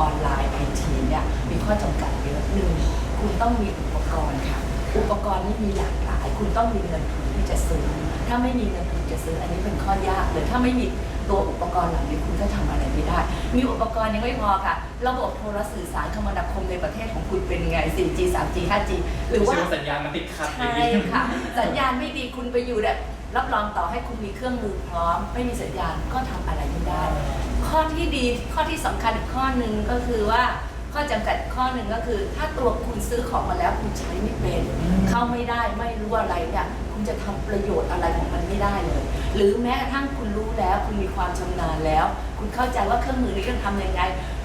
ออนไลน์ไอทีเนี่ยมีข้อจำกัดเยอะหนึ่งคุณต้องมีอุปกรณ์ค่ะ อุปกรณ์นี่มีหลากหลาย คุณต้องมีเงินทุนที่จะซื้อ ถ้าไม่มีเงินทุนจะซื้ออันนี้เป็นข้อยากเลยถ้าไม่มีตัวอุปกรณ์เหล่านี้คุณก็ทำอะไรไม่ได้ มีอุปกรณ์ยังไม่พอค่ะ ระบบโทรสื่อสารคมนาคมในประเทศของคุณเป็นไง 4G 3G 5G หรือว่าชื่สัญญาณมันติดขัดใช่ค่ะ สัญญาณไม่ดีคุณไปอยู่แบบรับรองต่อให้คุณมีเครื่องมือพร้อม ไม่มีสัญญาณก็ทำอะไรไม่ได้ ข้อที่ดีข้อที่สำคัญอีกข้อหนึ่งก็คือว่าข้อจำกัดข้อหนึ่งก็คือ ถ้าตัวคุณซื้อของมาแล้วคุณใช้ไม่เป็น เข้าไม่ได้ไม่รู้อะไรเนี่ยคุณจะทำประโยชน์อะไรของมันไม่ได้เลย หรือแม้กระทั่งคุณรู้แล้ว คุณมีความชำนาญแล้ว คุณเข้าใจว่าเครื่องมือนี้จะทำยังไง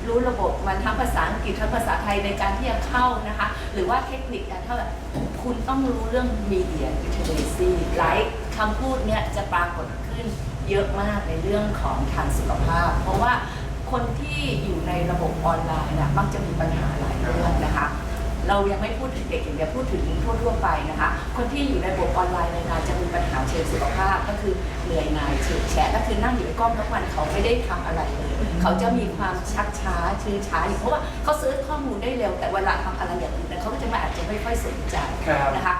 รู้ระบบมันทั้งภาษาอังกฤษทั้งภาษาไทยในการที่จะเข้านะคะ หรือว่าเทคนิคการเข้าคุณต้องรู้เรื่อง media literacy หลายคำพูดเนี่ยจะปรากฏขึ้น เยอะมากในเรื่องของทางสุขภาพ เพราะว่าคนที่อยู่ในระบบออนไลน์นะมักจะมีปัญหาหลายเรื่องนะคะ เรายังไม่พูดถึงเด็กอย่างเดียวพูดถึงทั่วๆไปนะคะ คนที่อยู่ในระบบออนไลน์ในงานจะมีปัญหาเชิงสุขภาพก็คือเหนื่อยหน่ายเฉื่อยแฉะก็คือนั่งอยู่ในกล้องทั้งวันเขาไม่ได้ทำอะไรเลยเขาจะมีความชักช้าชื้อช้าอยู่เพราะว่าเขาซื้อข้อมูลได้เร็วแต่เวลาทำอะไรอย่างอื่นเขาก็จะม่อาจจะไม่ค่อยสนใจนะคะ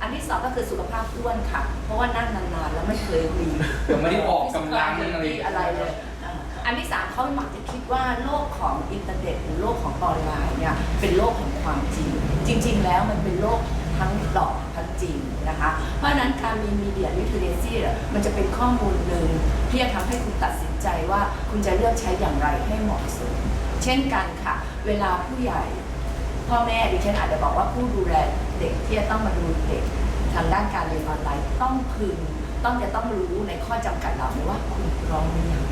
อันที่สองก็คือสุขภาพอ้วนค่ะ เพราะว่านั่งนานๆแล้วไม่เคยมียังไม่ได้ออกกำลังอะไรอะไรเลยอ่าอันที่สามเขามักจะคิดว่าโลกของอินเทอร์เน็ตหรือโลกของออนไลน์เนี่ยเป็นโลกแห่งความจริง จริง ๆ แล้วมันเป็นโลกทั้งหลอกทั้งจริงนะคะ เพราะฉะนั้นการมีมีเดียลิเทเรซีมันจะเป็นข้อมูลหนึ่งที่จะทำให้คุณตัดสินใจว่าคุณจะเลือกใช้อย่างไรให้เหมาะสม เช่นกันค่ะ เวลาผู้ใหญ่ พ่อแม่ดิฉันอาจจะบอกว่าผู้ดูแลเด็กที่จะต้องมาดูเด็กทางด้านการเรียนออนไลน์ต้องพึงต้องจะต้องรู้ในข้อจำกัดเหล่านี้ว่าคุณพร้อมหรือยัง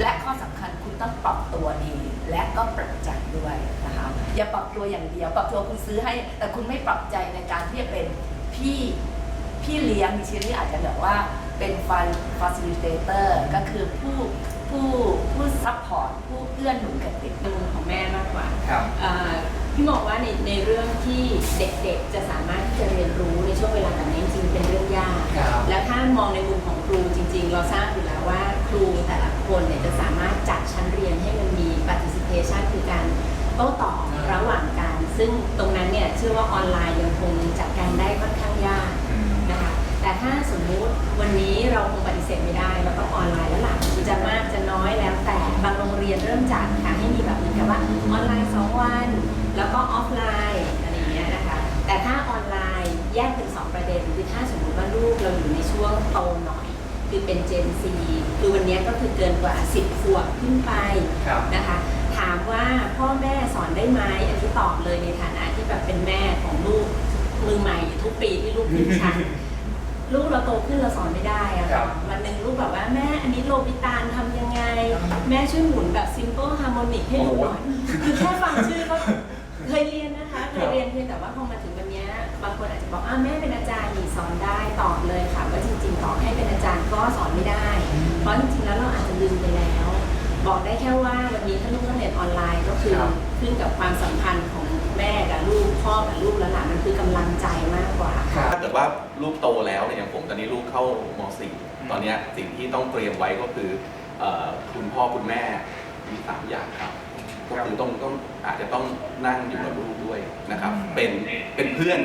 และข้อสำคัญคุณต้องปรับตัวดีและก็ปรับใจด้วยนะคะอย่าปรับตัวอย่างเดียวปรับตัวคุณซื้อให้ แต่คุณไม่ปรับใจในการที่จะเป็นพี่พี่เลี้ยงดิฉันนี่อาจจะแบบว่าเป็นฟัน facilitator ก็คือผู้ผู้ผู้ซัพพอร์ตผู้เอื้อนหนุนกับเด็กในมุมของแม่มากกว่าครับเอ่อ พี่มองว่าในในเรื่องที่เด็กๆ จะสามารถที่จะเรียนรู้ในช่วงเวลาแบบนี้จริงๆเป็นเรื่องยาก ครับและถ้ามองในมุมของครูจริง ๆ เราทราบอยู่แล้วว่าครูแต่ละคนเนี่ยจะสามารถจัดชั้นเรียนให้มันมี participation คือการโต้ตอบระหว่างกัน ซึ่งตรงนั้นเนี่ยเชื่อว่าออนไลน์ยังคงจัดการได้ค่อนข้างยากนะคะ แต่ถ้าสมมุติวันนี้เราคงปฏิเสธไม่ได้เราต้องออนไลน์แล้วล่ะจะมากจะน้อยแล้วแต่บางโรงเรียนเริ่มจัดค่ะให้มีแบบเหมือนกับว่าออนไลน์ 2 วัน แล้วก็ออฟไลน์อะไรอย่างเงี้ยนะคะแต่ถ้าออนไลน์แยกเป็น 2 ประเด็นคือถ้าสมมติว่าลูกเราอยู่ในช่วงโตหน่อยคือเป็นเจนซีคือวันนี้ก็คือเกินกว่า 10ขวบขึ้นไปนะคะถามว่าพ่อแม่สอนได้ไหมอันนี้ตอบเลยในฐานะที่แบบเป็นแม่ของลูกมือใหม่ทุกปีที่ลูกขึ้นชั้น ลูกเราโตขึ้นเราสอนไม่ได้อะครัค่ะบวันหนึ่งลูกแบบว่าแม่อันนี้โลบิตานทำยังไง แม่ช่วยหมุนแบบ simple harmonic ให้หนูหน่อยคือแค่ฟังชื่อก็เคยเรียนนะคะเคยเรียนเพียงแต่ว่าพอมาถึงวันเนี้ยบางคนอาจจะบอกอ้าวแม่เป็นอาจารย์นี่สอนได้ตอบเลยค่ะว่าจริงๆต่อให้เป็นอาจารย์ก็สอนไม่ได้ เพราะจริงๆแล้วเราอาจจะลืมไปแล้ว บอกได้แค่ว่าวันนี้ถ้าลูกต้องเรียนออนไลน์ก็คือครับขึ้นกับความสัมพันธ์ของแม่กับลูกพ่อกับลูกแล้วล่ะมันคือกำลังใจมากกว่า ครับ ถ้าเกิดว่าลูกโตแล้วเนี่ยอย่างผมตอนนี้ลูกเข้าม .4 ตอนเนี้ยสิ่งที่ต้องเตรียมไว้ก็คือเอ่อคุณพ่อคุณแม่มีสามอย่างครับก็คือต้องต้องอาจจะต้องนั่งอยู่กับลูกด้วยนะครับ เป็นเป็นเพื่อน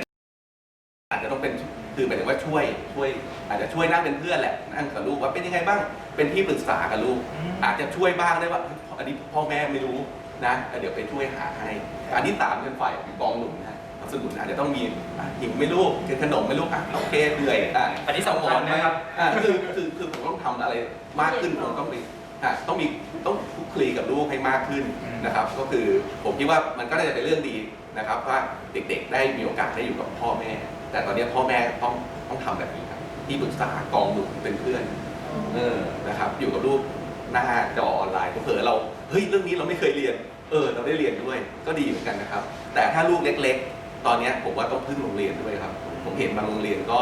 อาจจะต้องเป็น คือหมายถึงว่าช่วยช่วย อาจจะช่วยนั่งเป็นเพื่อนแหละนั่งกับลูกว่าเป็นยังไงบ้างเป็นที่ปรึกษากับลูก อืม อาจจะช่วยบ้างได้ว่าอันนี้พ่อแม่ไม่รู้นะแต่เดี๋ยวไปช่วยหาให้อันที่สามเป็นฝ่ายกองหนุนนะสนุนอาจจะต้องมีอะหิวไหม่ลูกกินขนมไหม่ลูกอะโอเคเหนื่อยอะอันนี้สำคัญนะครับ อะคือคือคือผมต้องทำอะไรมากขึ้นผมต้องมีอะต้องมีต้องคลุกคลีกับลูกให้มากขึ้นอืมนะครับ ก็คือผมคิดว่ามันก็น่าจะเป็นเรื่องดีนะครับว่าเด็กๆ ได้มีโอกาสได้อยู่กับพ่อแม่ แต่ตอนนี้พ่อแม่ต้องต้องทำแบบนี้ครับ ที่ปรึกษากองหนุนเป็นเพื่อนเออนะครับ อยู่กับลูกหน้าจอออนไลน์เผลอๆเราเฮ้ยเรื่องนี้เราไม่เคยเรียน เออ เราได้เรียนด้วย ก็ดีเหมือนกันนะครับ แต่ถ้าลูกเล็ก ๆ ตอนเนี้ยผมว่าต้องพึ่งโรงเรียนด้วยครับ ผมเห็นบางโรงเรียนก็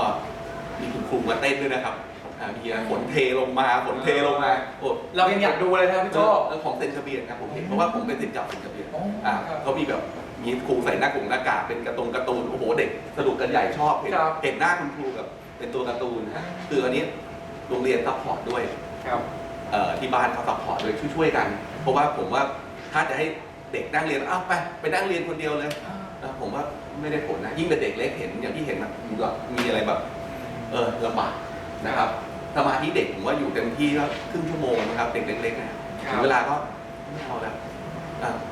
มีคุณครูมาเต้นด้วยนะครับอ่ามีฝนเทลงมาฝนเทลงมาโอ้เรายังอยากดูเลยนะครับพี่โจเรื่องของเซนทะเบียนครับผมเห็นเพราะว่าผมเป็นสิทธิ์เก่าเซนทะเบียนอ๋ออ่อ่าครับเขามีแบบ มีครูใส่หน้ากงหน้ากากเป็นการ์ตูนการ์ตูนโอ้โหเด็กสนุกกันใหญ่ชอบเห็นครับเห็นหน้าคุณครูแบบเป็นตัวการ์ตูนนะฮะคืออันนี้โรงเรียนซัพพอร์ตด้วยครับ เอ่อที่บ้านเขาซัพพอร์ตด้วยช่วยๆกัน เพราะว่าผมว่าถ้าจะให้เเด็กนั่งเรียนอ้าวไปไปนั่งเรียนคนเดียวเลยนะผมว่าไม่ได้ผลนะยิ่งเป็นเด็กเล็กเห็นอย่างที่เห็นนะมีอะไรแบบเออลำบากนะครับสมาธิเด็กผมว่าอยู่เต็มที่ก็ครึ่งชั่วโมงนะครับเด็กเล็กๆนะครับถึงเวลาก็ไม่เอาแล้วอะ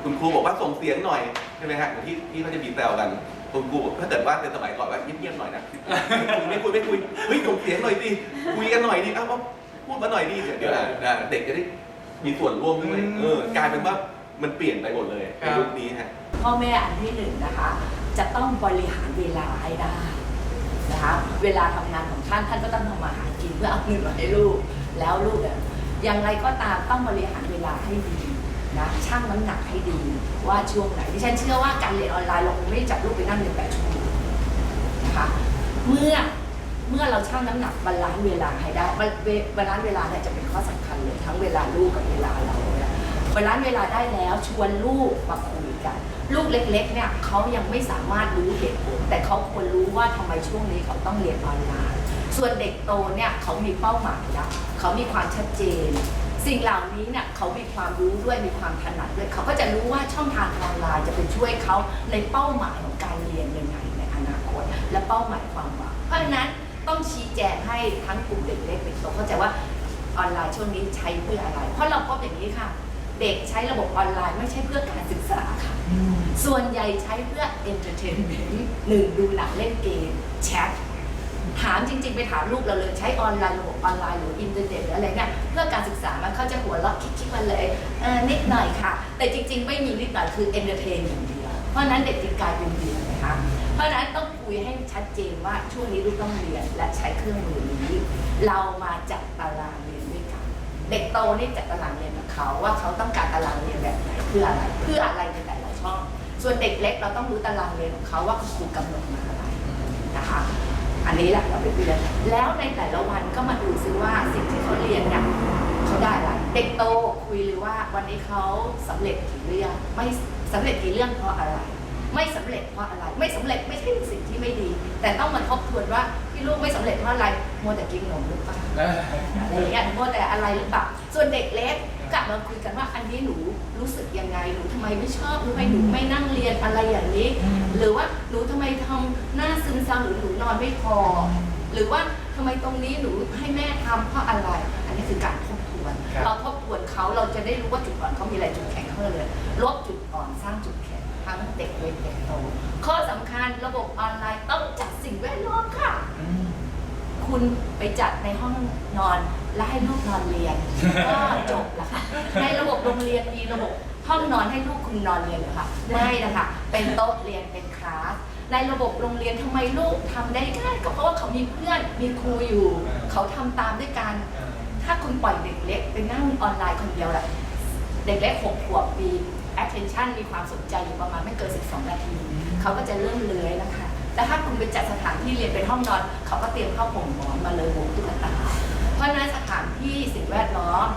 คุณครูบอกว่าส่งเสียงหน่อยใช่ไหมฮะที่ที่เขาจะมีแซวกันคุณครูบอกถ้าเกิดว่าเป็นสมัยก่อนว่าเงียบๆหน่อยนะไม่คุยไม่คุยไม่คุยเฮ้ยส่งเสียงหน่อยดิคุยกันหน่อยดิเอ้าพูดมาหน่อยดิเดี๋ยวเดี๋ยวนะเด็กจะได้มีส่วนร่วมด้วยเออกลายเป็นว่ามันเปลี่ยนไปหมดเลยในยุคนี้ฮะพ่อแม่อันที่หนึ่งนะคะ จะต้องบริหารเวลาให้ได้นะคะเวลาทำงานของท่านท่านก็ต้องทำมาหากินเพื่อเอาเงินมาให้ลูก แล้วลูกเนี่ยอย่างไรก็ตามต้องบริหารเวลาให้ดี นะชั่งน้ำหนักให้ดีว่าช่วงไหนดิฉันเชื่อว่าการเรียนออนไลน์เราคงไม่ได้จับลูกไปนั่งเรียนแปดชั่วโมงนะคะเมื่อเมื่อเราชั่งน้ำหนักบาลานซ์เวลาให้ได้บาลานซ์เวลาเนี่ยจะเป็นข้อสำคัญเลยทั้งเวลาลูกกับเวลาเราบาลานซ์เวลาได้แล้วชวนลูกมาคุยกัน ลูกเล็กๆเนี่ยเขายังไม่สามารถรู้เหตุผลแต่เขาควรรู้ว่าทำไมช่วงนี้เขาต้องเรียนออนไลน์ส่วนเด็กโตเนี่ยเขามีเป้าหมายแล้วเขามีความชัดเจน สิ่งเหล่านี้เนี่ยเขามีความรู้ด้วยมีความถนัดด้วยเขาก็จะรู้ว่าช่องทางออนไลน์จะไปช่วยเขาในเป้าหมายของการเรียนยังไงในอนาคต และเป้าหมายความหวังเพราะฉะนั้นต้องชี้แจงให้ทั้งกลุ่มเด็กเล็กเด็กโตเข้าใจว่าออนไลน์ช่วงนี้ใช้เพื่ออะไร เพราะเราพบอย่างนี้ค่ะ เด็กใช้ระบบออนไลน์ไม่ใช่เพื่อการศึกษาค่ะ ส่วนใหญ่ใช้เพื่อ entertainment หนึ่งดูหนังเล่นเกมแชท ถามจริง ๆ ไปถามลูกเราเลยใช้ออนไลน์ระบบออนไลน์หรืออินเทอร์เน็ตหรืออะไรเนี่ยเพื่อการศึกษามันเขาจะหัวเราะคิกๆมาเลยเออนิดหน่อยค่ะ แต่จริง ๆ ไม่มีนิดหน่อยคือ entertain อย่างเดียวเพราะนั้นเด็กจึงกลายเป็นเบื่อนะคะเพราะนั้นต้องคุยให้ชัดเจนว่าช่วงนี้ลูกต้องเรียนและใช้เครื่องมือนี้ เรามาจัดตารางเรียนด้วยกันเด็กโตนี่จัดตารางเรียนกับเขาว่าเขาต้องการตารางเรียนแบบไหนเพื่ออะไรเพื่ออะไรในแต่ละช่อง ส่วนเด็กเล็กเราต้องรู้ตารางเรียนของเขาว่าครูกำหนดมาอะไรนะคะ อันนี้แหละเราไปเรียนแล้วในแต่ละวันก็มาดูซิว่าสิ่งที่เขาเรียนเนี่ยเขาได้อะไรเด็กโตคุยเลยว่าวันนี้เขาสำเร็จกี่เรื่องไม่สำเร็จกี่เรื่องเพราะอะไร ไม่สำเร็จเพราะอะไร ไม่สำเร็จไม่ใช่สิ่งที่ไม่ดี แต่ต้องมาทบทวนว่าที่ลูกไม่สำเร็จเพราะอะไรมัวแต่กินนมหรือเปล่าอะไรอย่างเงี้ยมัวแต่อะไรหรือเปล่าส่วนเด็กเล็ก กลับมาคุยกันว่าอันนี้หนูรู้สึกยังไงหนูทำไมไม่ชอบทำไมหนูไม่นั่งเรียนอะไรอย่างนี้ หรือว่าหนูทำไมทำหน้าซึมเศร้าหรือหนูนอนไม่พอ หรือว่าทำไมตรงนี้หนูให้แม่ทำเพราะอะไร อันนี้คือการทบทวน ครับ เราทบทวนเขาเราจะได้รู้ว่าจุดอ่อนเขามีอะไรจุดแข็งเขาเลยลบจุดอ่อนสร้างจุดแข็งทั้งเด็กเล็กเด็กโตข้อสำคัญระบบออนไลน์ต้องจัดสิ่งแวดล้อม คุณไปจัดในห้องนอนแล้วให้ลูกนอนเรียน ก็จบละค่ะในระบบโรงเรียนมีระบบห้องนอนให้ลูกคุณนอนเรียนเหรอคะไม่นะคะเป็นโต๊ะเรียนเป็นคลาสในระบบโรงเรียนทำไมลูกทำได้ง่ายก็เพราะว่าเขามีเพื่อนมีครูอยู่ เขาทำตามด้วยกัน ถ้าคุณปล่อยเด็กเล็กไปนั่งออนไลน์คนเดียวแหละเด็กเล็กหกขวบมี attention มีความสนใจอยู่ประมาณไม่เกิน 12 นาที เขาก็จะเริ่มเลื้อยแล้วค่ะ แต่ถ้าคุณไปจัดสถานที่เรียนเป็นห้องนอน เขาก็เตรียมข้าวห่มหมอนมาเลยบุกตุ๊กตา เพราะนั้นสถานที่สิ่งแวดล้อม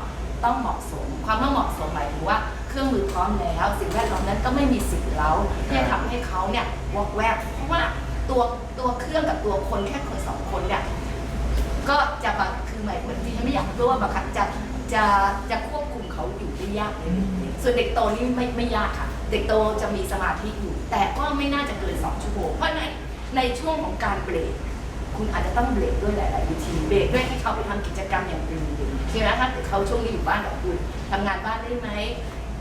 ต้องเหมาะสม ความว่าเหมาะสมหมายถึงว่าเครื่องมือพร้อมแล้ว สิ่งแวดล้อมนั้นก็ไม่มีสิ่งเล้าที่จะทำให้เขาเนี่ยวอกแวกเพราะว่าตัวตัวเครื่องกับตัวคนแค่คนสองคนเนี่ยก็จะแบบคือหมายเหมือนที่ฉันไม่อยากรู้ว่าแบบจะจะจะควบคุมเขาอยู่ได้ยากเลยส่วนเด็กโตนี่ไม่ไม่ยากค่ะ เด็กโตจะมีสมาธิอยู่ แต่ก็ไม่น่าจะเกินสองชั่วโมงเพราะใน ในช่วงของการเบรกคุณอาจจะต้องเบรกด้วยหลาย ๆ วิธีเบรกด้วยให้เขาไปทำกิจกรรมอย่างอื่นใช่ไหมถ้าเกิดเขาช่วงนี้อยู่บ้านกับคุณทำงานบ้านได้ไหม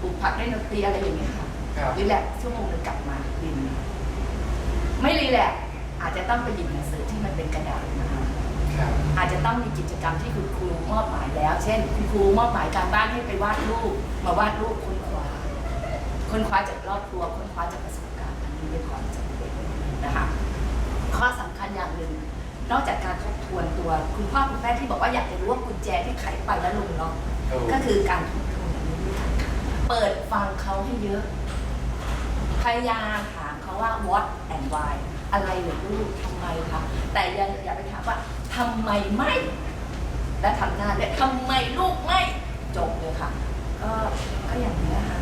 ปลูกผักได้ดนตรีอะไรอย่างเงี้ยค่ะครับรีแลกซ์ชั่วโมงหนึงกลับมาดินไม่รีแลกซ์อาจจะต้องไปหยิบหนังสือที่มันเป็นกระดาษนะคะครับอาจจะต้องมีกิจกรรมที่คุณครูมอบหมายแล้ว เช่น คุณครูมอบหมายการบ้านให้ไปวาดรูป มาวาดรูปค้นคว้าค้นคว้าจากรอบครัวค้นคว้าจากประสบการณ์อันนี้เป็นความจำเป็นนะคะ ข้อสำคัญอย่างหนึ่ง นอกจากการทบทวนตัว คุณพ่อคุณแม่ที่บอกว่าอยากจะรู้ว่ากุญแจที่ไขไปแล้วลงล็อกก็คือการทบทวนอย่างนี้ด้วยกันค่ะเปิดฟังเขาให้เยอะ พยายามถามเขาว่า what and why อะไรเหรือลูกทำไมคะแต่อย่าอย่าไปถามว่าทำไมไม่ และทำหน้าและทำไมลูกไม่จบเลยค่ะ ก็ก็อย่างนี้ค่ะ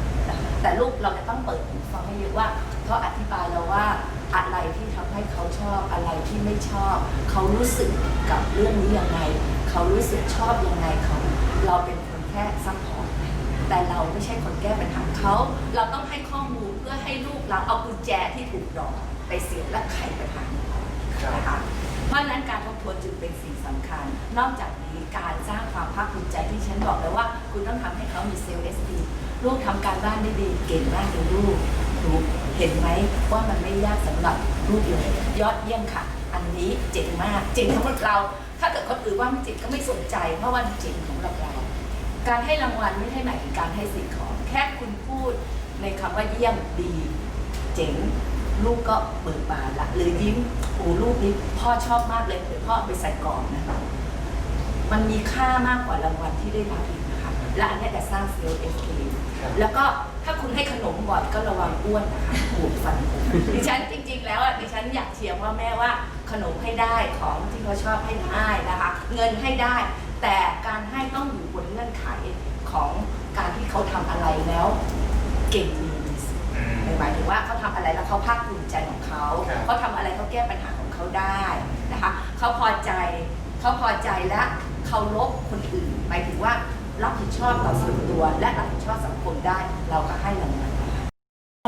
แต่ลูกเราจะต้องเปิดหูฟังให้เยอะว่าเขาอธิบายเราว่าอะไรที่ทำให้เขาชอบอะไรที่ไม่ชอบ เขารู้สึกกับเรื่องนี้ยังไง เขารู้สึกชอบยังไงเขาเราเป็นคนแค่ซัพพอร์ตแต่เราไม่ใช่คนแก้ปัญหาเขา เราต้องให้ข้อมูลเพื่อให้ลูกเราเอากุญแจที่ถูกดอกไปเสียและไขปัญหานะคะเพราะนั้นการทบทวนจึงเป็นสิ่งสำคัญ นอกจากนี้การสร้างความภาคภูมิใจที่ฉันบอกแล้วว่า คุณต้องทำให้เขามีเซลล์เอสดี ลูกทำการบ้านได้ดีเก่งมากเลยลูกหนูเห็นไหมว่ามันไม่ยากสำหรับลูกเลยยอดเยี่ยมค่ะ อันนี้เจ๋งมากเจ๋งสำหรับเรา ถ้าเกิดคนอื่นว่าไม่เจ๋งก็ไม่สนใจ เพราะว่าเจ๋งของเราเราการให้รางวัลไม่ใช่หมายถึงการให้สิ่งของ แค่คุณพูดในคำว่าเยี่ยมดี เจ๋งลูกก็เบิกบานละหรือยิ้มโอ้ลูกนี้พ่อชอบมากเลยเดี๋ยวพ่อไปใส่กล่องนะมันมีค่ามากกว่ารางวัลที่ได้รับอีกนะคะ และอันเนี้ยจะสร้างเซลล์เอฟเแล้วก็ถ้าคุณให้ขนมบ่อยก็ระวังอ้วนนะคะปวดฟันผุดิฉันจริง ๆ แล้วอะดิฉันอยากเชียร์พ่อแม่ว่าขนมให้ได้ของที่เขาชอบให้ได้นะคะ เงินให้ได้ แต่การให้ต้องอยู่บนเงื่อนไขของการที่เขาทำอะไรแล้ว เก่งดีมีสิทธิ์หมายถึงว่าเขาทำอะไรแล้วเขาภาคภูมิใจของเขา ครับ เขาทำอะไรเขาแก้ปัญหาของเขาได้นะคะ เขาพอใจ เขาพอใจและเคารพคนอื่น หมายถึงว่า รับผิดชอบต่อส่วนตัว และรับผิดชอบสังคมได้ เราก็ให้รางวัล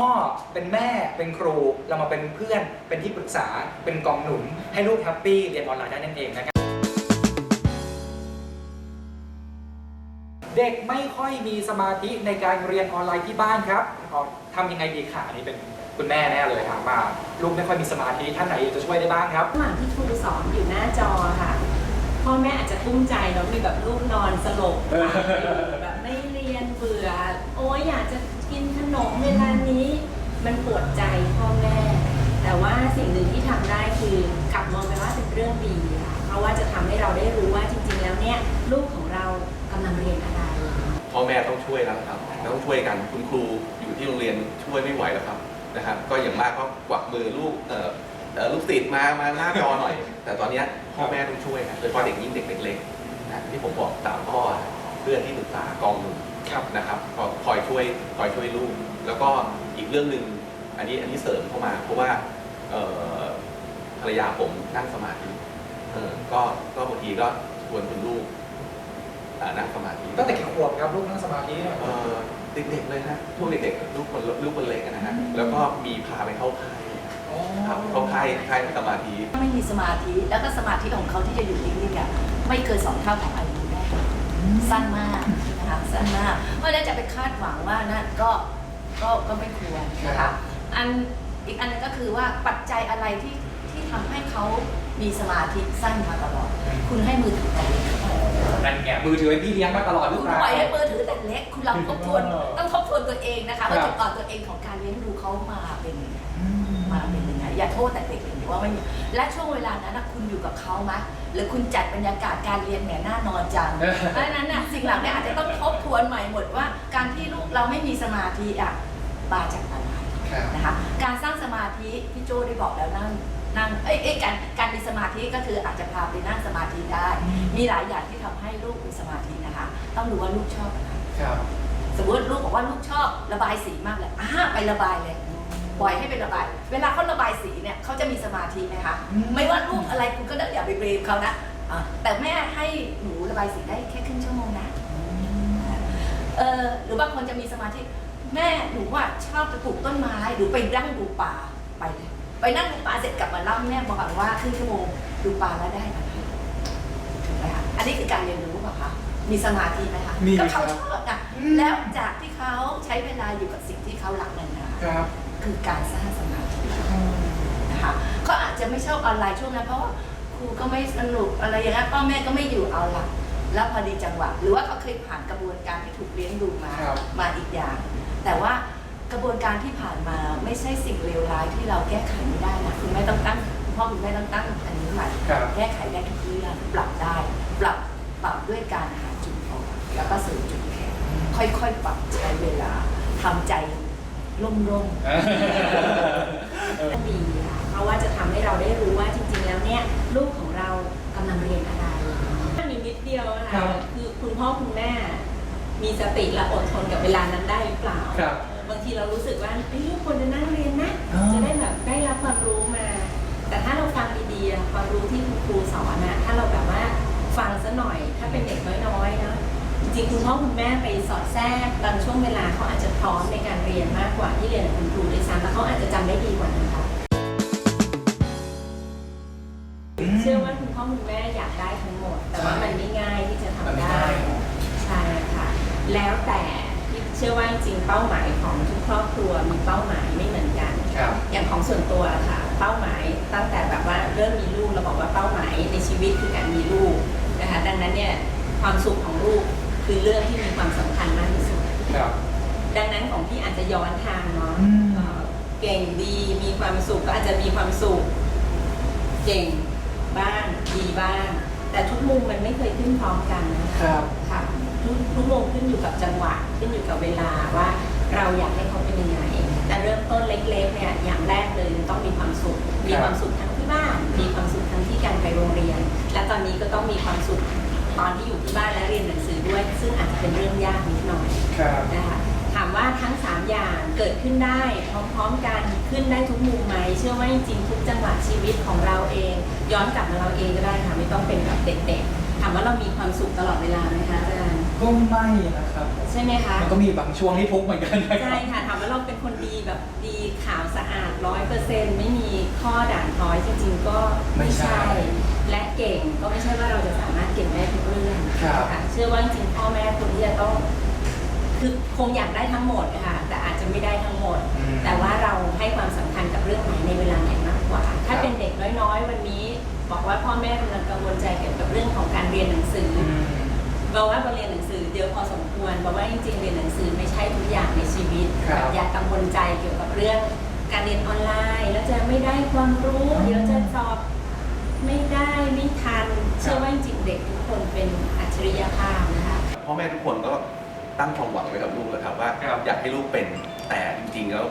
พ่อเป็นแม่เป็นครูเรามาเป็นเพื่อนเป็นที่ปรึกษาเป็นกองหนุน ให้ลูกแฮปปี้เรียนออนไลน์ได้นั่นเองนะครับเด็กไม่ค่อยมีสมาธิในการเรียนออนไลน์ที่บ้านครับทำยังไงดีคะอันนี้เป็นคุณแม่แน่เลยถามมาลูกไม่ค่อยมีสมาธิท่านไหนจะช่วยได้บ้างครับระหว่างที่ครูสอนอยู่หน้าจอค่ะ พ่อแม่อาจจะกุ้มใจเนาะมีแบบลูกนอนสลบแบบไม่เรียนเบื่อ โอ้ยอยากจะกินขนมเวลานี้ มันปวดใจพ่อแม่ แต่ว่าสิ่งหนึ่งที่ทำได้คือกลับมองไปว่าเป็นเรื่องดีค่ะเพราะว่าจะทำให้เราได้รู้ว่าจริง ๆ แล้วเนี่ยลูกของเรากำลังเรียนอะไร พ่อแม่ต้องช่วยแล้วครับ ต้องช่วยกันคุณครูอยู่ที่โรงเรียนช่วยไม่ไหวแล้วครับนะครับ ก็อย่างมากก็กวักมือลูกเอ่อ เอ่อลูกศิษย์มามาหน้าจอหน่อย แต่ตอนเนี้ยพ่อแม่ต้องช่วยนะโดยเฉพาะเด็กยิ่งเด็กเล็กๆนะที่ผมบอกสามพ่อเพื่อนที่ปรึกษากองหนุน ครับ นะครับก็คอยช่วยคอยช่วยลูก แล้วก็อีกเรื่องหนึ่งอันนี้อันนี้เสริมเข้ามา เพราะว่าเอ่อภรรยาผมนั่งสมาธิเออก็ก็บางทีก็ชวนคุณลูกอ่านั่งสมาธิตั้งแต่กี่ขวบครับลูกนั่งสมาธิเนี่ย เอ่อเด็กๆเลยนะพวกเด็กๆลูกคนลูกคนเล็กอะนะฮะแล้วก็มีพาไปเข้าค่ายอ๋อ ครับเข้าค่ายค่ายสมาธิ ไม่มีสมาธิแล้วก็สมาธิของเขาที่จะอยู่นิ่งๆเนี่ยไม่เกินสองเท่าของอายุแม่สั้นมากนะคะสั้นมาก เพราะฉะนั้นจะไปคาดหวังว่านั่นก็ก็ก็ไม่ควรนะคะอันอีกอันหนึงก็คือว่าปัจจัยอะไรที่ที่ทำให้เขามีสมาธิสั้นมาตลอด คุณให้มือถือแต่เล็กเข้าไปนั่นไงมือถือเป็นพี่เลี้ยงมาตลอดหรือคุณเปล่าปล่อยให้มือถือแต่เล็ก คุณลองทบทวนเออต้องทบทวนตัวเองนะคะครัว่าบจุดอ่อนตัวเองของการเลี้ยงดูเขามาเป็นยังไง มาเป็นยังไงอย่าโทษแต่เด็กอย่างเดียวว่าไม่มีและช่วงเวลานั้นนะคุณอยู่กับเขาไหมหรือคุณจัดบรรยากาศการเรียนแหมหน้านอนจัง เพราะฉะนั้นน่ะสิ่งเหล่านี้อาจจะต้องทบทวนใหม่หมดว่า การที่ลูกเราไม่มีสมาธิอะมาจากอะไรครับ นะคะการสร้างสมาธิพี่โจได้บอกแล้วนั่งนั่งเอ้ยเอ้ยการการมีสมาธิก็คืออาจจะพาไปนั่งสมาธิได้ มีหลายอย่างที่ทำให้ลูกมีสมาธินะคะ ต้องดูว่าลูกชอบอะไร ครับ สมมติลูกบอกว่าลูกชอบระบายสีมากเลยอ่าไประบายเลย ปล่อยให้เป็นระบาย เวลาเขาระบายสีเนี่ยเขาจะมีสมาธิไหมคะอืมไม่ว่าลูกอะไรคุณก็อย่าไปเบรมเขานะอะแต่แม่ให้หนูระบายสีได้แค่ครึ่งชั่วโมงนะเออหรือบางคนจะมีสมาธิ แม่หนูว่าชอบไปปลูกต้นไม้หรือไปนั่งดูป่าไปเลยไปนั่งดูป่าเสร็จกลับมาเล่าให้แม่บอกว่าครึ่งชั่วโมงดูป่าแล้วได้อะไรถูกไหมคะอันนี้คือการเรียนรู้เปล่าคะมีสมาธิไหมคะมีก็เขาครับชอบอะอืมแล้วจากที่เขาใช้เวลาอยู่กับสิ่งที่เขารักนานครับๆ คือการสร้างสมาธินะคะก็อาจจะไม่ชอบออนไลน์ช่วงนั้นเพราะว่าครูก็ไม่สนุกอะไรอย่างเงี้ยพ่อแม่ก็ไม่อยู่เอาละแล้วพอดีจังหวะหรือว่าเขาเคยผ่านกระบวนการที่ถูกเลี้ยงดูมาครับมาอีกอย่าง แต่ว่ากระบวนการที่ผ่านมาไม่ใช่สิ่งเลวร้ายที่เราแก้ไขไม่ได้นะคุณแม่ต้องตั้งคุณพ่อคุณแม่ต้องตั้งอันนี้ใหม่ครับ แก้ไขได้ทุกเรื่องปรับได้ ปรับปรับด้วยการหาจุดอ่อนแล้วก็เสริมจุดแข็งค่อยๆปรับใช้เวลาทำใจ ร่มดีค่ะเพราะว่าจะทำให้เราได้รู้ว่าจริง ๆ แล้วเนี่ยลูกของเรากำลังเรียนอะไรมีนิดเดียวนะครัคะบคือคุณพ่อคุณแม่ มีสติและอดทนกับเวลานั้นได้หรือเปล่าครับบางทีเรารู้สึกว่าเอ้ยลูกควรจะนั่งเรียนนะอ๋อจะได้แบบได้รับความรู้มา แต่ถ้าเราฟังดีๆอะความรู้ที่คุณครูสอนนะถ้าเราแบบว่าฟังซะหน่อย ถ้าเป็นเด็กน้อยๆเนาะจ ริงๆคุณพ่อคุณแม่ไปสอดแทรกบางช่วงเวลาเขาอาจจะพร้อมในการเรียนมากกว่าที่เรียนกับคุณครูด้วยซ้ำแล้วเขาอาจจะจำได้ดีกว่านะคะเชื่อว่าคุณพ่อคุณแม่อยากได้ทั้งหมด แต่ว่ามันไม่ง่ายที่จะทำได้ใช่ค่ะแล้วแต่ที่เชื่อว่าจริงๆเป้าหมายของทุกครอบครัวมีเป้าหมายไม่เหมือนกัน ครับ อย่างของส่วนตัวค่ะ เป้าหมายตั้งแต่แบบว่าเริ่มมีลูกเราบอกว่าเป้าหมายในชีวิตคือการมีลูกนะคะดังนั้นเนี่ยความสุขของลูก คือเรื่องที่มีความสำคัญมากที่สุด ครับ ดังนั้นของพี่อาจจะย้อนทางเนาะอืม เอ่อเก่งดีมีความสุขก็อาจจะมีความสุข เก่งบ้างดีบ้าง แต่ทุกมุมมันไม่เคยขึ้นพร้อมกันนะคะครับ ค่ะทุกทุกมุมขึ้นอยู่กับจังหวะขึ้นอยู่กับเวลาว่าเราอยากให้เขาเป็นยังไงแต่เริ่มต้นเล็กๆเนี่ยอย่างแรกเลยต้องมีความสุข มีความสุขทั้งที่บ้าน มีความสุขทั้งที่การไปโรงเรียน และตอนนี้ก็ต้องมีความสุข ตอนที่อยู่ที่บ้านและเรียนหนังสือด้วย ซึ่งอาจจะเป็นเรื่องยากนิดหน่อยครับนะคะถามว่าทั้ง 3 อย่างเกิดขึ้นได้พร้อมๆกันขึ้นได้ทุกมุมไหมเชื่อว่าจริงๆทุกจังหวะชีวิตของเราเอง ย้อนกลับมาเราเองก็ได้ค่ะไม่ต้องเป็นแบบเด็กๆถามว่าเรามีความสุขตลอดเวลาไหมคะอาจารย์ ก็ไม่นะครับใช่ไหมคะมันก็มีบางช่วงที่ทุกข์เหมือนกันนะครัใช่บ ค่ะถามว่าเราเป็นคนดีแบบดีขาวสะอาดร้อยเปอร์เซ็นต์ไม่มีข้อด่างพร้อยจริงๆก็ไม่ใช่และเก่งก็ไม่ใช่ว่าเราจะสามารถเก่งได้ทุกเรื่องครับ ค่ะเชื่อว่าจริงๆพ่อแม่คนที่จะต้องคือคงอยากได้ทั้งหมดค่ะแต่อาจจะไม่ได้ทั้งหมด อืม แต่ว่าเราให้ความสำคัญกับเรื่องไหนในเวลาไหนมากกว่า ถ้าเป็นเด็กน้อยๆ วันนี้ บอกว่าพ่อแม่กำลังกังวลใจเกี่ยวกับเรื่องของการเรียนหนังสืออือม บอกว่าเราเรียนหนังสือเยอะพอสมควรบอกว่าจริงๆเรียนหนังสือไม่ใช่ทุกอย่างในชีวิตครับ อย่ากังวลใจเกี่ยวกับเรื่องการเรียนออนไลน์ แล้วจะไม่ได้ความรู้ เดี๋ยวจะสอบไม่ได้ไม่ทัน เชื่อว่าจริงๆเด็กทุกคนเป็นอัจฉริยภาพนะคะ พ่อแม่ทุกคนก็ตั้งความหวังไว้กับลูกแหละครับว่าครับ อยากให้ลูกเป็นแต่จริงๆแล้ว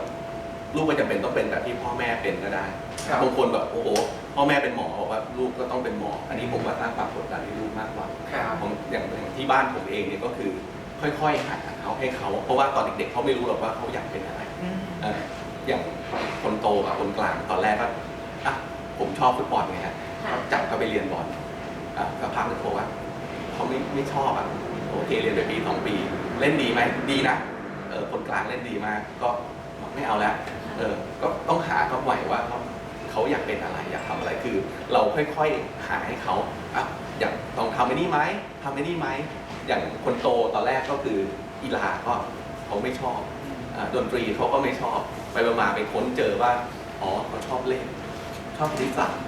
ลูกไม่จำเป็นต้องเป็นแบบที่พ่อแม่เป็นก็ได้ครับ บางคนแบบโอ้โหพ่อแม่เป็นหมอบอกว่าลูกก็ต้องเป็นหมอ อันนี้ผมว่าตั้งความกดดันให้ลูกมากกว่า ครับ ผมอย่างอย่างที่บ้านผมเองเนี่ยก็คือค่อยๆหาเขาให้เขา เพราะว่าตอนเด็กๆเขาไม่รู้หรอกว่าเขาอยากเป็นอะไรอืมเอ่ออย่างคนโตกับคนกลางตอนแรกก็อะผมชอบฟุตบอลไงฮะค่ะ จับเขาไปเรียนบอลอะสักพักหนึงบอกว่าเขาไม่ไม่ชอบอะโอเคเรียนไปปีสองปี เล่นดีไหมดีนะเออคนกลางเล่นดีมากก็บอกไม่เอาแล้ว เออก็ต้องหาเขาใหม่ว่าเขาเขาอยากเป็นอะไรอยากทำอะไรคือ เราค่อยๆหาให้เขาอะอยากต้องทำไอ้นี่ไหมทำไอ้นี่ไหมอย่างคนโตตอนแรกก็คือกีฬาก็เขาไม่ชอบอาดนตรีเขาก็ไม่ชอบไปมาไปค้นเจอว่าอ๋อเขาชอบเล่น ชอบคณิตศาสตร์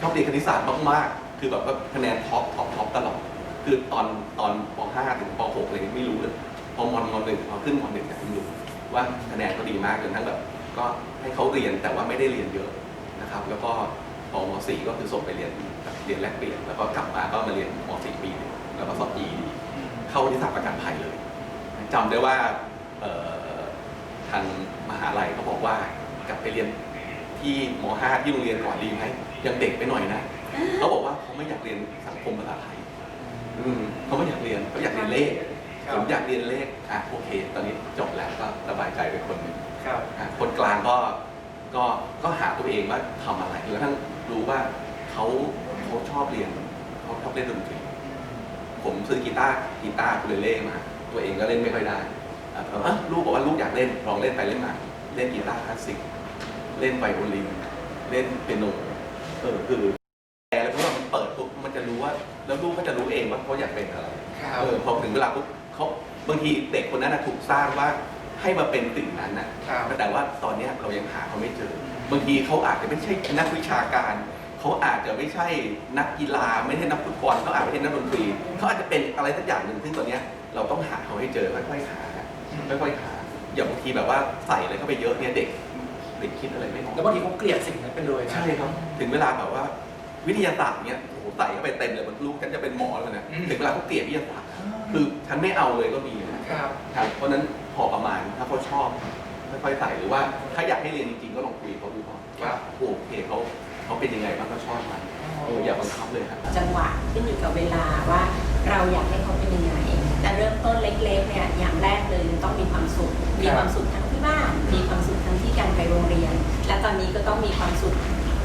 ชอบเรียนคณิตศาสตร์มากๆ คือแบบว่าคะแนนท็อปท็อปท็อปตลอดคือตอนตอนป .5 ถึงป .6 เลยไม่รู้เลยพอมอนมหนึ่งพอขึ้นมหนึ่งเนี่ยถึงรู้ว่าคะแนนเขาดีมากจนทั้งแบบ ก็ให้เขาเรียนแต่ว่าไม่ได้เรียนเยอะนะครับ แล้วก็พอม .4 ก็คือส่งไปเรียนเรียนแลกเปลี่ยน แล้วก็กลับมาก็มาเรียนม .4 ปีหนึ่งแล้วก็สอบ GED เข้าที่สถาประกันภัยเลยจำได้ว่าเอ่อทางมหาลัยเขาบอกว่ากลับไปเรียนที่ม .5 ที่โรงเรียนก่อนดีไหมยังเด็กไปหน่อยนะเขาบอกว่าเขาไม่อยากเรียนสังคมภาษาไทยอืมเขาไม่อยากเรียนเขาอยากเรียนเลขครับผมอยากเรียนเลขอะโอเค ตอนนี้จบแล้วก็สบายใจไปคนหนึ่ง ครับอะคนกลางก็ก็ก็หาตัวเองว่าทำอะไรจนกระทั่งรู้ว่าเขาเขาชอบเรียนเขาชอบเล่นดนตรี ผมซื้อกีตาร์กีตาร์คูเลเล่มา ตัวเองก็เล่นไม่ค่อยได้อะเอ้าลูกบอกว่าลูกอยากเล่นลองเล่นไปเล่นมาเล่นกีตาร์คลาสสิกเล่นไวโอลินเล่นเปียโนเออคือแต่แล้วพอมันเปิดปุ๊บมันจะรู้ว่า แล้วลูกก็จะรู้เองว่าเขาอยากเป็นอะไร ครับ เออพอถึงเวลาปุ๊บเขาบางทีเด็กคนนั้นนะถูกสร้างว่า ให้มาเป็นสิ่งนั้นน่ะครับแต่ว่าตอนเนี้ยเรายังหาเขาไม่เจอ บางทีเขาอาจจะไม่ใช่นักวิชาการ เขาอาจจะไม่ใช่นักกีฬาไม่ใช่นักฟุตบอลเขาอาจจะไม่ใช่นักดนตรีเขาอาจจะเป็นอะไรสักอย่างหนึ่งซึ่งตอนเนี้ยเราต้องหาเขาให้เจอค่อยๆหาค่อยๆหาอย่างบางทีแบบว่าใส่อะไรเข้าไปเยอะเนี่ยเด็กเด็กคิดอะไรไม่ออก แล้วบางทีเขาเกลียดสิ่งนั้นไปเลยนะ ใช่ครับถึงเวลาแบบว่าวิทยาศาสตร์เนี่ยโอ้โหใส่เข้าไปเต็มเลยมันลูกฉันจะเป็นหมอแล้วนะอืม ถึงเวลาเขาเกลียดวิทยาศาสตร์คือฉันไม่เอาเลยก็มีนะครับ ครับเพราะฉะนั้น พอประมาณถ้าเขาชอบค่อยๆใส่หรือว่าถ้าอยากให้เรียนจริงๆก็ลองคุยกับเขาดูก่อนว่าโอเคเขาเขาเป็นยังไงบ้างเขาชอบมันเอออย่าบังคับเลยครับจังหวะขึ้นอยู่กับเวลาว่าเราอยากให้เขาเป็นยังไง แต่เริ่มต้นเล็กๆเนี่ยอย่างแรกเลยต้องมีความสุข มีความสุขทั้งที่บ้าน มีความสุขทั้งที่การไปโรงเรียน และตอนนี้ก็ต้องมีความสุข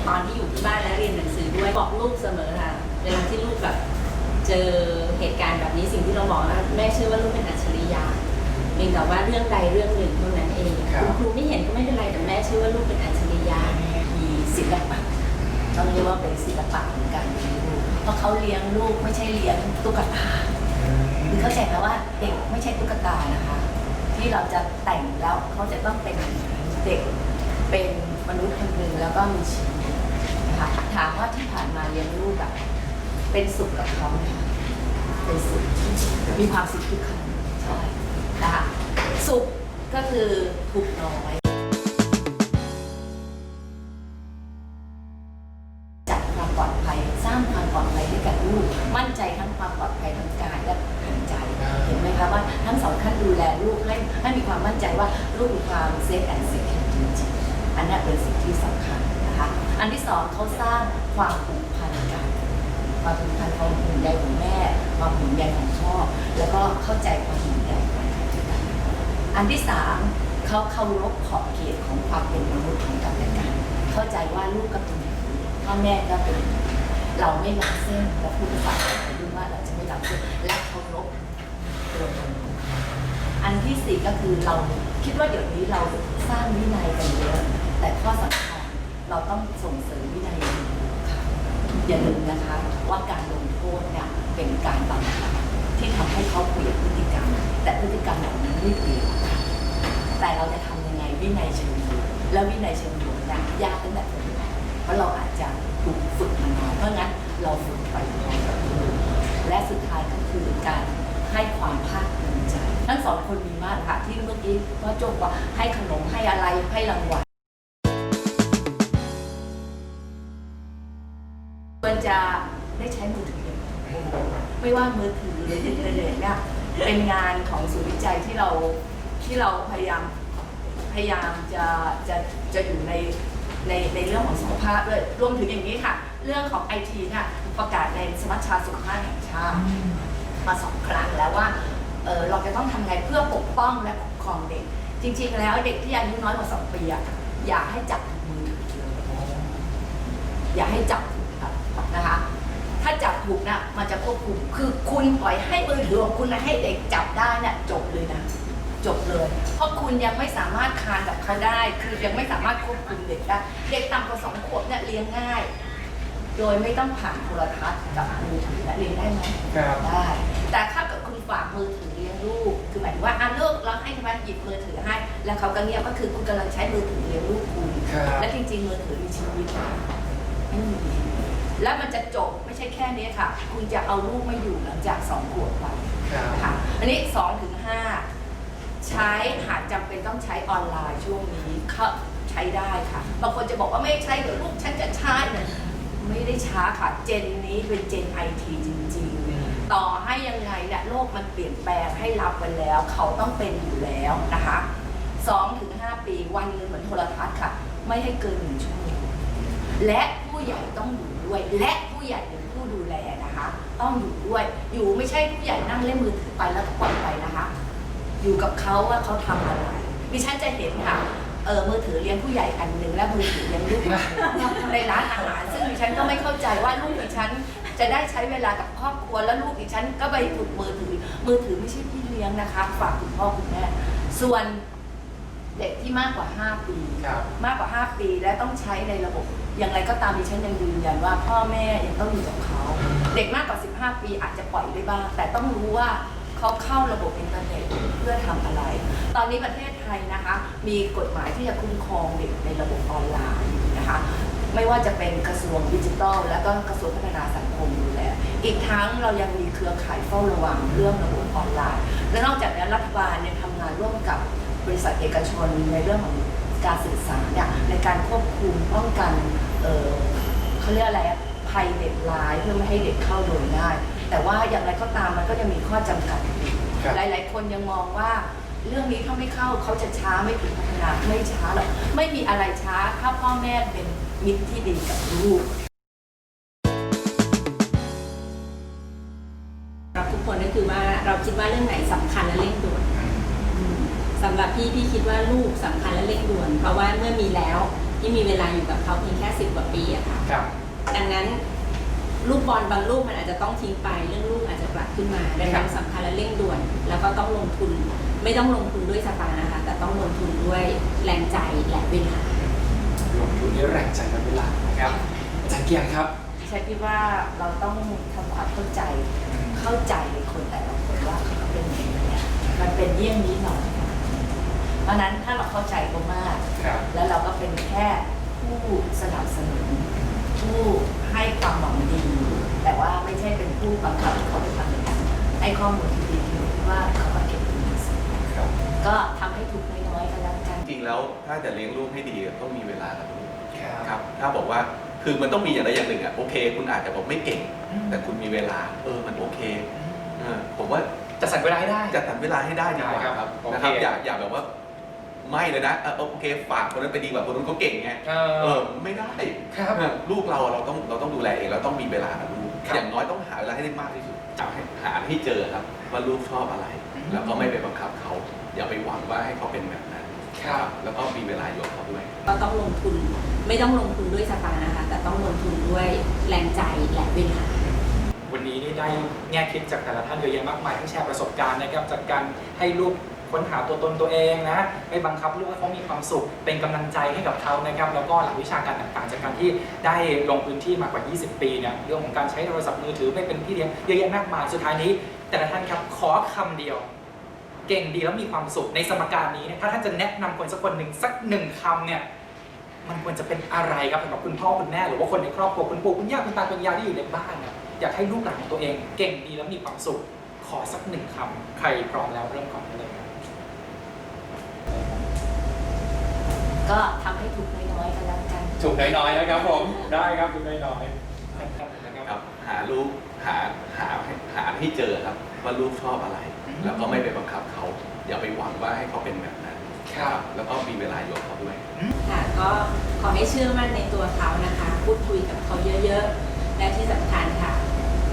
ตอนที่อยู่ที่บ้านและเรียนหนังสือด้วยบอกลูกเสมอค่ะเวลาที่ลูกแบบเจอเหตุการณ์แบบนี้สิ่งที่เราบอกว่าแม่เชื่อว่าลูกเป็นอัจฉริยะ เพียงแต่ว่าเรื่องใดเรื่องหนึ่งเท่านั้นเองครับคุณครูไม่เห็นก็ไม่เป็นไรแต่แม่เชื่อว่าลูกเป็นอัจฉริยะมีศิลปะต้องเรียกว่าเป็นศิลปะของการเลี้ยงลูกเพราะเขาเลี้ยงลูกไม่ใช่เลี้ยงตุ๊กตาคือเข้าใจไหมว่าเด็กไม่ใช่ตุ๊กตานะคะ ที่เราจะแต่งแล้วเขาจะต้องเป็นเด็กเป็นมนุษย์คนหนึ่งแล้วก็มีชีวิตนะคะถามว่าที่ผ่านมาเลี้ยงลูกอะเป็นสุขกับเขาไหมคะเป็นสุขมีความสุขทุกครั้งใช่ นะคะสุขก็คือทุกน้อยจัดความปลอดภัยสร้างความปลอดภัยให้กับลูก มั่นใจทั้งความปลอดภัยทั้งกายและทางใจเห็นไหมคะว่าทั้งสองท่านดูแลลูกให้ให้มีความมั่นใจว่าลูกมีความเซฟแอนด์เซฟจริงๆอันนั้นเป็นสิ่งที่สำคัญนะคะอันที่สองเขาสร้างความผูกพันกันความผูกพันความห่วงใยของแม่ ความห่วงใยของพ่อแล้วก็เข้าใจความ อันที่สามเขาเคารพขอบเขตของความเป็นมนุษย์ของกันและกัน เข้าใจว่าลูกก็เป็นอย่างนี้พ่อแม่ก็เป็นเราไม่ล้ำเส้นเราพูดภาษาไทยด้วยว่าเราจะไม่ล้ำเส้นและเคารพตัวตนของเขาอันที่สี่ก็คือเราคิดว่าเดี๋ยวนี้เราสร้างวินัยกันเยอะแต่ข้อสำคัญเราต้องส่งเสริมวินัยในบุคคลอย่าลืมนะคะว่าการลงโทษเนี่ยเป็นการบังคับ ที่ทำให้เขาเปลี่ยนพฤติกรรม แต่พฤติกรรมเหล่านั้ไม่เปลี่ยนแต่เราจะทำยังไงวินัยเชิงบวกแล้ววินัยเชิงบวกเนี่ยยากตั้งแต่ตรงไหนเพราะเราอาจจะถูกฝึกมานานเพราะงั้นเราฝึกไปพร้อมกับลูกและสุดท้ายก็คือการให้ความภาคภูมิใจทั้งสองคนมีมากค่ะที่เมื่อกี้พ่อโจกว่าให้ขนมให้อะไรให้รางวัลควรจะได้ใช้มือถือไม่ว่ามือถือ รืออินเทอร์เน็ตเนี่ยเป็นงานของศูนย์วิจัยที่เราที่เราพยายามพยายามจะจะจะอยู่ในในในเรื่องของสุขภาพด้วยรวมถึงอย่างนี้ค่ะ เรื่องของไอทีเนี่ยประกาศในสมัชชาสุขภาพแห่งชาติมาสองครั้งแล้วว่าเเราจะต้องทำไงเพื่อปกป้องและคุ้มครองเด็ก จริง ๆ แล้วเด็กที่อายุน้อยกว่าสองปีอะอย่าให้จับมือถือยอย่าให้จับนะคะ ถ้าจับถูกนะมันจะควบคุม คือคุณปล่อยให้มือถือของคุณนะให้เด็กจับได้เนี่ยจบเลยนะ จบเลย เพราะคุณยังไม่สามารถคานกับเขาได้ คือยังไม่สามารถควบคุมเด็กได้ เด็กต่ำกว่าสองขวบเนี่ยเลี้ยงง่าย โดยไม่ต้องผ่านโทรทัศน์กับมือถือและเลี้ยงได้ไหมครับได้ แต่ถ้าเกิดคุณฝากมือถือเลี้ยงลูก คือหมายถึงว่าอะลูกเราให้ทำไมหยิบมือถือให้ แล้วเขาก็เงียบก็คือคุณกำลังใช้มือถือเลี้ยงลูกคุณครับและจริงๆมือถือมีชีวิตไม่มี แล้วมันจะจบไม่ใช่แค่นี้ค่ะ คุณจะเอาลูกไม่อยู่หลังจากสองขวบไปค่ะอันนี้สองถึงห้าใช้หากจำเป็นต้องใช้ออนไลน์ช่วงนี้ก็ใช้ได้ค่ะบางคนจะบอกว่าไม่ใช้เดี๋ยวลูกฉันจะใช้เนี่ยไม่ได้ช้าค่ะเจนนี้เป็นเจนไอทีจริงๆ ต่อให้ยังไงเนี่ยโลกมันเปลี่ยนแปลงให้รับกันแล้ว เขาต้องเป็นอยู่แล้วนะคะสองถึงห้าปีวันหนึงเหมือนโทรทัศน์ค่ะ ไม่ให้เกินหนึ่งชั่วโมง และผู้ใหญ่ต้องอยู่ด้วย และผู้ใหญ่เป็นผู้ดูแลนะคะ ต้องอยู่ด้วย อยู่ไม่ใช่ผู้ใหญ่นั่งเล่นมือถือไปแล้วก็ปล่อยไปนะคะ อยู่กับเขาว่าเขาทำอะไรดิฉันจะเห็นค่ะเออมือถือเลี้ยงผู้ใหญ่อันหนึ่งและมือถือเลี้ยงลูกอันหนึ่งในร้านอาหารซึ่งดิฉันก็ไม่เข้าใจว่าลูกดิฉันจะได้ใช้เวลากับครอบครัวแล้วลูกดิฉันก็ไปถูกมือถือ มือถือไม่ใช่พี่เลี้ยงนะคะ ฝากคุณพ่อคุณแม่ส่วนเด็กที่มากกว่า 5 ปีครับมากกว่า 5 ปีและต้องใช้ในระบบ อย่างไรก็ตามดิฉันยังยืนยันว่าพ่อแม่ยังต้องอยู่กับเขา เด็กมากกว่า 15 ปีอาจจะปล่อยได้บ้าง แต่ต้องรู้ว่าเขาเข้าระบบอินเทอร์เน็ตเพื่อทำอะไร ตอนนี้ประเทศไทยนะคะ มีกฎหมายที่จะคุ้มครองเด็กในระบบออนไลน์นะคะไม่ว่าจะเป็นกระทรวงดิจิทัล และก็กระทรวงพัฒนาสังคมดูแลอีกทั้งเรายังมีเครือข่ายเฝ้าระวังเรื่องระบบออนไลน์ และนอกจากนั้รัฐบาลเนี่ยทำงานร่วมกับบริษัทเอกชนในเรื่องของ การสื่อสารเนี่ยในการควบคุมป้องกันเอ่อเขาเรียกอะไรอะภัยเด็กร้ายเพื่อไม่ให้เด็กเข้าโดยง่ายแต่ว่าอย่างไรก็ตามมันก็จะมีข้อจำกัดอยู่ครับหลาย ๆ คนยังมองว่าเรื่องนี้ถ้าไม่เข้าเขาจะช้าไม่ถึงพัฒนาไม่ช้าหรอกไม่มีอะไรช้าถ้าพ่อแม่เป็นมิตรที่ดีกับลูกสำหรับทุกคนก็คือว่าเราคิดว่าเรื่องไหนสำคัญและเร่งด่วน สำหรับพี่พี่คิดว่าลูกสำคัญและเร่งด่วน เพราะว่าเมื่อมีแล้วที่มีเวลาอยู่กับเขาเพียงแค่สิบกว่าปีอะค่ะครับ ดังนั้นลูกบอลบางลูกมันอาจจะต้องทิ้งไปเรื่องลูกอาจจะกลับขึ้นมาดังนั้นสำคัญและเร่งด่วน แล้วก็ต้องลงทุนไม่ต้องลงทุนด้วยสตางค์นะคะแต่ต้องลงทุนด้วยแรงใจและเวลาลงทุนด้วยแรงใจและเวลานะครับอาจารย์เกียงครับดิฉันคิดว่าเราต้องทำความเข้าใจเข้าใจคนแต่ละคนว่าเขาเป็นยังไงเนี่ยมันเป็นเยี่ยงนี้หน่อย เพราะฉะนั้นถ้าเราเข้าใจเขามาก ครับ แล้วเราก็เป็นแค่ผู้สนับสนุน ผู้ให้ความหวังดี แต่ว่าไม่ใช่เป็นผู้บังคับให้เขาไปทำอย่างนั้นให้ข้อมูลที่ดีที่ว่าเขามาเก็บดีที่สุดครับ ก็ทำให้ถูกน้อยๆกันแล้วกัน จริงๆแล้วถ้าจะเลี้ยงลูกให้ดีต้องมีเวลากับลูกครับครับถ้าบอกว่าคือมันต้องมีอย่างใดอย่างหนึ่งอะโอเค คุณอาจจะบอกไม่เก่งแต่คุณมีเวลา เออมันโอเคเออผมว่าจะสั่งเวลาให้ได้จะตัดเวลาให้ได้ดีกว่าได้ครับครับโอเค นะครับอย่าอย่าแบบว่า ไม่เลยนะเออโอเคฝากคนนั้นไปดีกว่าคนนั้นเขาเก่งไงเอเอออไม่ได้ครับเออลูกเราเราต้องเราต้องดูแลเองเราต้องมีเวลากับลูกครับอย่างน้อยต้องหาเวลาให้ได้มากที่สุดจับให้หาให้เจอครับว่าลูกชอบอะไร อืม แล้วก็ไม่ไปบังคับเขาอย่าไปหวังว่าให้เขาเป็นแบบนั้นครับ แล้วก็มีเวลาอยู่กับเขาด้วย ก็ต้องลงทุนไม่ต้องลงทุนด้วยสตางค์นะคะ แต่ต้องลงทุนด้วยแรงใจและเวลา วันนี้นี่ได้แง่คิดจากแต่ละท่านเยอะแยะมากมายทั้งแชร์ประสบการณ์นะครับจากการให้ลูก ค้นหาตัวตนตัวเองนะไม่บังคับลูกให้เขามีความสุข เป็นกำลังใจให้กับเขานะครับ แล้วก็หลักวิชาการต่างๆ จากการที่ได้ลงพื้นที่มากกว่า 20 ปีเนี่ยเรื่องของการใช้โทรศัพท์มือถือไม่เป็นพี่เลี้ยงเยอะแยะมากมายสุดท้ายนี้ แต่ละท่านครับขอคำเดียว เก่งดีแล้วมีความสุขในสมการนี้ถ้าท่านจะแนะนำคนสักคนหนึ่งสักหนึ่งคำเนี่ยมันควรจะเป็นอะไรครับสำหรับคุณพ่อคุณแม่หรือว่าคนในครอบครัวคุณปู่คุณย่าคุณตาคุณยายที่อยู่ในบ้านเนี่ยอยากให้ลูกหลานของตัวเอง เก่งดีแล้วมีความสุขขอสักหนึ่งคำใครพร้อมแล้วเริ่มก่อนเลยครับ ก็ทำให้ถูกน้อยๆกันแล้วกันถูกน้อยๆนะครับผมได้ครับถูกน้อยๆนะครับ ครับหาลูกหาหาหาให้เจอครับว่าลูกชอบอะไรแล้วก็ไม่ไปบังคับเขา อย่าไปหวังว่าให้เขาเป็นแบบนั้น ครับ แล้วก็มีเวลาอยู่กับเขาด้วย ค่ะก็ขอให้เชื่อมั่นในตัวเขานะคะ พูดคุยกับเขาเยอะๆ และที่สำคัญค่ะ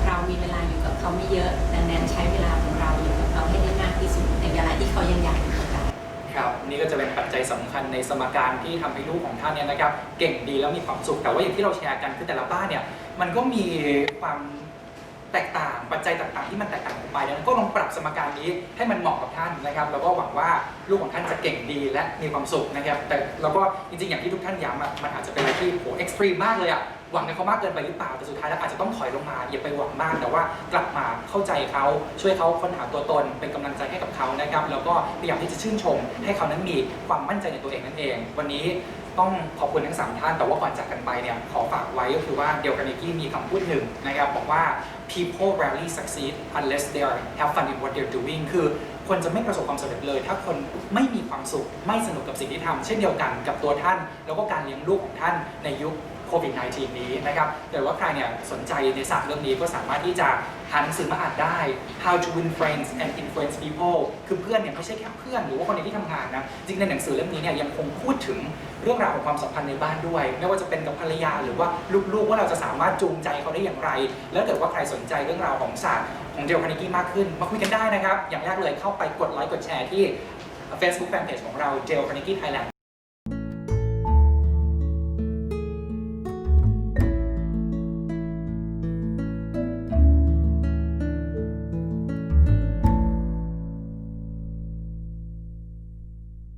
เรามีเวลาอยู่กับเขาไม่เยอะ ดังนั้นใช้เวลาของเราอยู่กับเขาให้ได้มากที่สุดในเวลาที่เขายังอยากอยู่กับ ครับนี่ก็จะเป็นปัจจัยสำคัญในสมการที่ทำให้ลูกของท่านเนี่ยนะครับเก่งดีแล้วมีความสุขแต่ว่าอย่างที่เราแชร์กันคือแต่ละบ้านเนี่ยมันก็มีความแตกต่างปัจจัยต่างๆที่มันแตกต่างกันไปดังนั้นก็ลองปรับสมการนี้ให้มันเหมาะกับท่านนะครับ แล้วก็หวังว่าลูกของท่านจะเก่งดีและมีความสุขนะครับ แต่แล้วก็จริงๆอย่างที่ทุกท่านย้ำมันอาจจะเป็นอะไรที่โหเอ็กซ์ตรีมมากเลยอะ หวังในเขามากเกินไปหรือเปล่าแต่สุดท้ายแล้วอาจจะต้องถอยลงมาอย่าไปหวังมาก แต่ว่ากลับมาเข้าใจเขาช่วยเขาค้นหาตัวตน เป็นกำลังใจให้กับเขานะครับ แล้วก็พยายามที่จะชื่นชม ให้เขานั้นมีความมั่นใจในตัวเองนั่นเอง วันนี้ต้องขอบคุณทั้งสามท่าน แต่ว่าก่อนจากกันไปเนี่ยขอฝากไว้ก็คือว่าเดียวกันนิกี้มีคำพูดหนึ่งนะครับ บอกว่า people rarely succeed unless they are have fun in what they're doing คือคนจะไม่ประสบความสำเร็จเลย ถ้าคนไม่มีความสุขไม่สนุกกับสิ่งที่ทำเช่นเดียวกันกับตัวท่าน แล้วก็การเลี้ยงลูกของท่านในยุค โควิด -19 นี้นะครับแต่ว่าใครเนี่ยสนใจในศาสตร์เรื่องนี้ก็สามารถที่จะหาหนังสือมาอ่านได้ How to win friends and influence people คือเพื่อนเนี่ยไม่ใช่แค่เพื่อนหรือว่าคนในที่ทำงานนะจริงในหนังสือเล่มนี้เนี่ยยังคงพูดถึงเรื่องราวของความสัมพันธ์ในบ้านด้วย ไม่ว่าจะเป็นกับภรรยาหรือว่าลูกๆ ว่าเราจะสามารถจูงใจเขาได้อย่างไร แล้วเกิดว่าใครสนใจเรื่องราวของศาสตร์ของเดลคานิกี้มากขึ้น มาคุยกันได้นะครับ อย่างแรกเลยเข้าไปกดไลค์กดแชร์ที่ Facebook Fanpage ของเรา Dale Carnegie Thailand